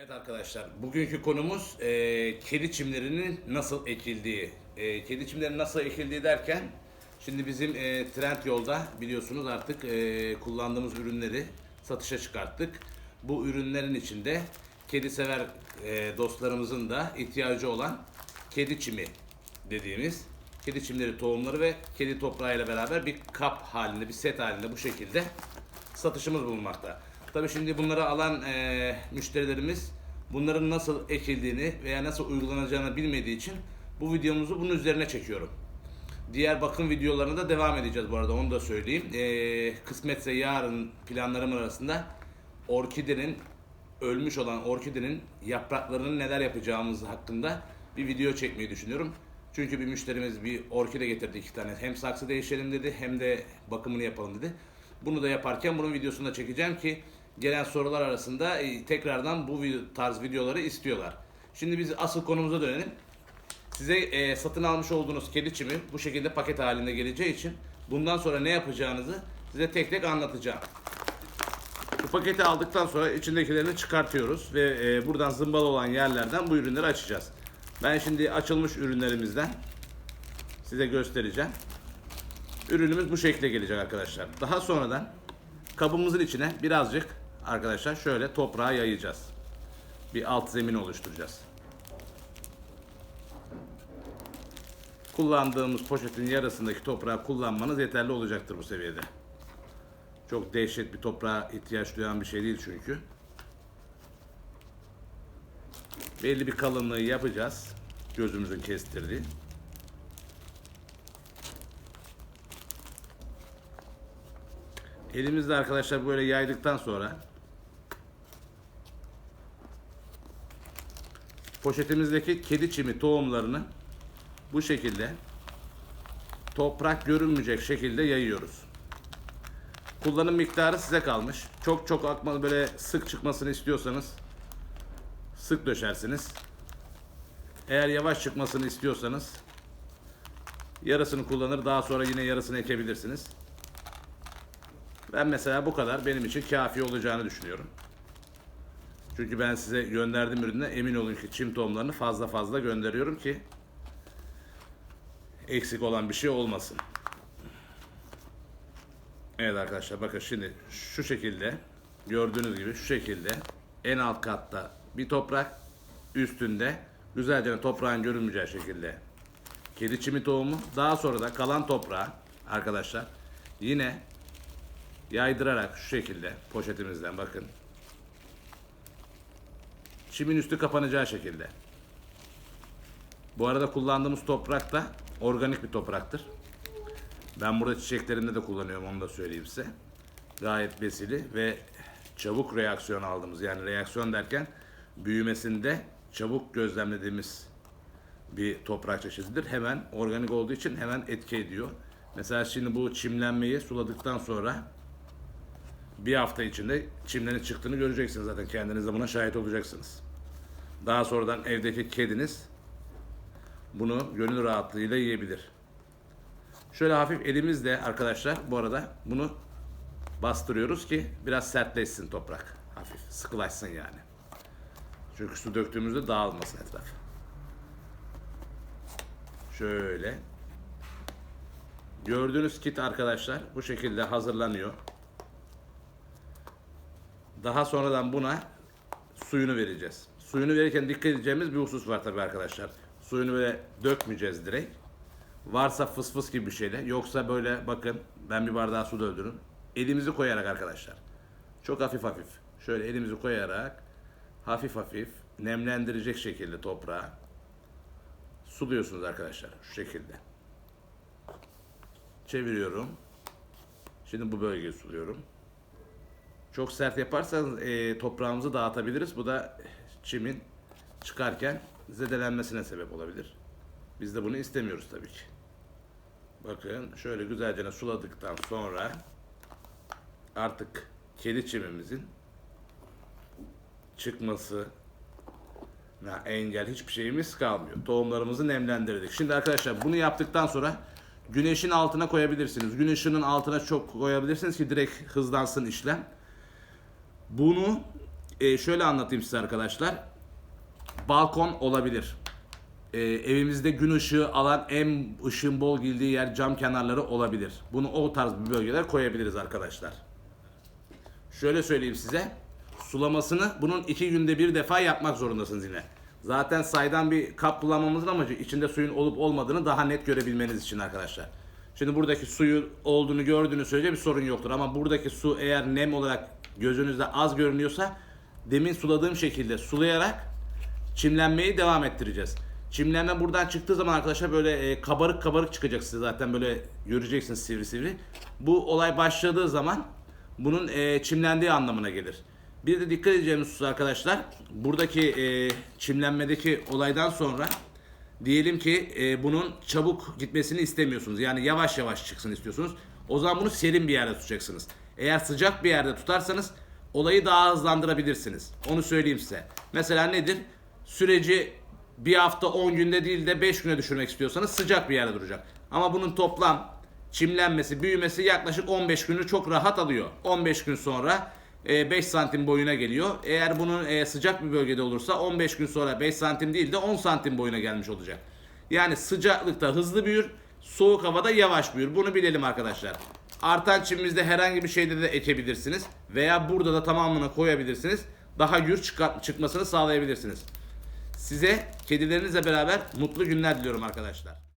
Evet arkadaşlar, bugünkü konumuz e, kedi çimlerinin nasıl ekildiği. E, kedi çimlerinin nasıl ekildiği derken, şimdi bizim e, trend yolda biliyorsunuz artık e, kullandığımız ürünleri satışa çıkarttık. Bu ürünlerin içinde kedi sever e, dostlarımızın da ihtiyacı olan kedi çimi dediğimiz kedi çimleri tohumları ve kedi toprağıyla beraber bir kap halinde, bir set halinde bu şekilde satışımız bulunmakta. Tabii şimdi bunları alan e, müşterilerimiz bunların nasıl ekildiğini veya nasıl uygulanacağını bilmediği için bu videomuzu bunun üzerine çekiyorum. Diğer bakım videolarına da devam edeceğiz bu arada onu da söyleyeyim. E, kısmetse yarın planlarım arasında orkidenin ölmüş olan orkidenin yapraklarının neler yapacağımız hakkında bir video çekmeyi düşünüyorum. Çünkü bir müşterimiz bir orkide getirdi iki tane. Hem saksı değişelim dedi hem de bakımını yapalım dedi. Bunu da yaparken bunun videosunu da çekeceğim ki gelen sorular arasında e, tekrardan bu tarz videoları istiyorlar. Şimdi biz asıl konumuza dönelim. Size e, satın almış olduğunuz kedi çimi bu şekilde paket halinde geleceği için bundan sonra ne yapacağınızı size tek tek anlatacağım. Bu paketi aldıktan sonra içindekilerini çıkartıyoruz ve e, buradan zımbalı olan yerlerden bu ürünleri açacağız. Ben şimdi açılmış ürünlerimizden size göstereceğim. Ürünümüz bu şekilde gelecek arkadaşlar. Daha sonradan kabımızın içine birazcık arkadaşlar şöyle toprağa yayacağız. Bir alt zemin oluşturacağız. Kullandığımız poşetin yarısındaki toprağı kullanmanız yeterli olacaktır bu seviyede. Çok dehşet bir toprağa ihtiyaç duyan bir şey değil çünkü. Belli bir kalınlığı yapacağız. Gözümüzün kestirdiği. Elimizde arkadaşlar böyle yaydıktan sonra poşetimizdeki kedi çimi tohumlarını bu şekilde toprak görünmeyecek şekilde yayıyoruz. Kullanım miktarı size kalmış. Çok çok akmalı böyle sık çıkmasını istiyorsanız sık döşersiniz. Eğer yavaş çıkmasını istiyorsanız yarısını kullanır daha sonra yine yarısını ekebilirsiniz. Ben mesela bu kadar benim için kafi olacağını düşünüyorum. Çünkü ben size gönderdiğim ürüne emin olun ki çim tohumlarını fazla fazla gönderiyorum ki eksik olan bir şey olmasın. Evet arkadaşlar bakın şimdi şu şekilde gördüğünüz gibi şu şekilde en alt katta bir toprak üstünde güzelce toprağın görünmeyeceği şekilde kedi çimi tohumu daha sonra da kalan toprağı arkadaşlar yine yaydırarak şu şekilde poşetimizden bakın çimin üstü kapanacağı şekilde bu arada kullandığımız toprak da organik bir topraktır. Ben burada çiçeklerinde de kullanıyorum onu da söyleyeyim size. Gayet besili ve çabuk reaksiyon aldığımız yani reaksiyon derken büyümesinde çabuk gözlemlediğimiz bir toprak çeşididir. Hemen organik olduğu için hemen etki ediyor. Mesela şimdi bu çimlenmeyi suladıktan sonra bir hafta içinde çimlerin çıktığını göreceksiniz zaten kendiniz de buna şahit olacaksınız. Daha sonradan evdeki kediniz bunu gönül rahatlığıyla yiyebilir. Şöyle hafif elimizle arkadaşlar bu arada bunu bastırıyoruz ki biraz sertleşsin toprak. Hafif sıkılaşsın yani. Çünkü su döktüğümüzde dağılmasın etraf. Şöyle. Gördüğünüz kit arkadaşlar bu şekilde hazırlanıyor. Daha sonradan buna suyunu vereceğiz. Suyunu verirken dikkat edeceğimiz bir husus var tabii arkadaşlar. Suyunu böyle dökmeyeceğiz direkt. Varsa fıs fıs gibi bir şeyle. Yoksa böyle bakın ben bir bardağı su doldurdum. Elimizi koyarak arkadaşlar. Çok hafif hafif. Şöyle elimizi koyarak hafif hafif nemlendirecek şekilde toprağı suluyorsunuz arkadaşlar. Şu şekilde. Çeviriyorum. Şimdi bu bölgeyi suluyorum. Çok sert yaparsanız e, toprağımızı dağıtabiliriz. Bu da çimin çıkarken zedelenmesine sebep olabilir. Biz de bunu istemiyoruz tabii ki. Bakın şöyle güzelce suladıktan sonra artık kedi çimimizin çıkması engel hiçbir şeyimiz kalmıyor. Tohumlarımızı nemlendirdik. Şimdi arkadaşlar bunu yaptıktan sonra güneşin altına koyabilirsiniz. Gün ışığının altına çok koyabilirsiniz ki direkt hızlansın işlem. Bunu e, şöyle anlatayım size arkadaşlar. Balkon olabilir. E, evimizde gün ışığı alan en ışığın bol girdiği yer cam kenarları olabilir. Bunu o tarz bir bölgeler koyabiliriz arkadaşlar. Şöyle söyleyeyim size. Sulamasını bunun iki günde bir defa yapmak zorundasınız yine. Zaten saydan bir kap kullanmamızın amacı içinde suyun olup olmadığını daha net görebilmeniz için arkadaşlar. Şimdi buradaki suyu olduğunu gördüğünüz sürece bir sorun yoktur. Ama buradaki su eğer nem olarak gözünüzde az görünüyorsa demin suladığım şekilde sulayarak çimlenmeyi devam ettireceğiz. Çimlenme buradan çıktığı zaman arkadaşlar böyle e, kabarık kabarık çıkacak size zaten böyle göreceksiniz sivri sivri. Bu olay başladığı zaman bunun e, çimlendiği anlamına gelir. Bir de dikkat edeceğimiz husus arkadaşlar buradaki e, çimlenmedeki olaydan sonra diyelim ki bunun çabuk gitmesini istemiyorsunuz. Yani yavaş yavaş çıksın istiyorsunuz. O zaman bunu serin bir yerde tutacaksınız. Eğer sıcak bir yerde tutarsanız olayı daha hızlandırabilirsiniz. Onu söyleyeyim size. Mesela nedir? Süreci bir hafta 10 günde değil de 5 güne düşürmek istiyorsanız sıcak bir yerde duracak. Ama bunun toplam çimlenmesi, büyümesi yaklaşık 15 günü çok rahat alıyor. 15 gün sonra e, 5 santim boyuna geliyor. Eğer bunun e, sıcak bir bölgede olursa 15 gün sonra 5 santim değil de 10 santim boyuna gelmiş olacak. Yani sıcaklıkta hızlı büyür, soğuk havada yavaş büyür. Bunu bilelim arkadaşlar. Artan çimimizde herhangi bir şeyde de ekebilirsiniz. Veya burada da tamamını koyabilirsiniz. Daha gür çıkmasını sağlayabilirsiniz. Size kedilerinizle beraber mutlu günler diliyorum arkadaşlar.